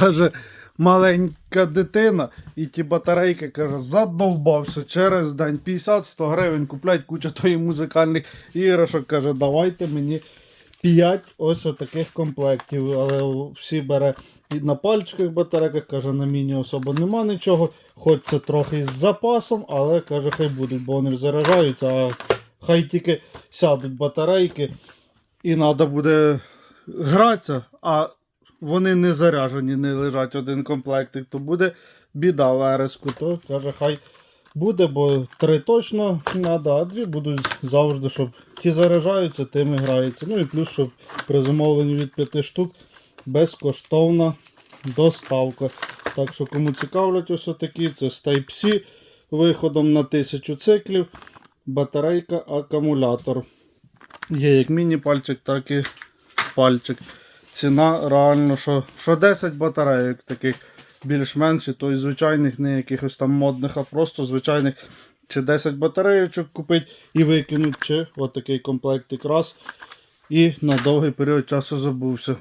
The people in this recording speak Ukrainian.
каже, маленька дитина, і ті батарейки, каже, задовбався через день 50-100 гривень куплять кучу тої музикальних іграшок. Каже, давайте мені 5 ось таких комплектів. Але всі бере на пальчиках батарейках, каже, на міні особо нема нічого. Хоч це трохи з запасом, але каже, хай будуть, бо вони ж заряджаються, а хай тільки сядуть батарейки і треба буде гратися, а вони не заряжені, не лежать один комплектик, то буде біда в РС-ку. То каже, хай буде, бо три точно треба, а дві будуть завжди, щоб ті заряджаються, тими граються. Ну і плюс, щоб при замовленні від п'яти штук безкоштовна доставка. Так що, кому цікавлять ось такі, це з Type-C виходом на 1000 циклів, батарейка, акумулятор. Є як міні-пальчик, так і пальчик. Ціна реально, що, що 10 батарейок таких більш-менш, то й звичайних, не якихось там модних, а просто звичайних. Чи 10 батарейочок купити і викинути, чи отакий комплектик раз. І на довгий період часу забувся.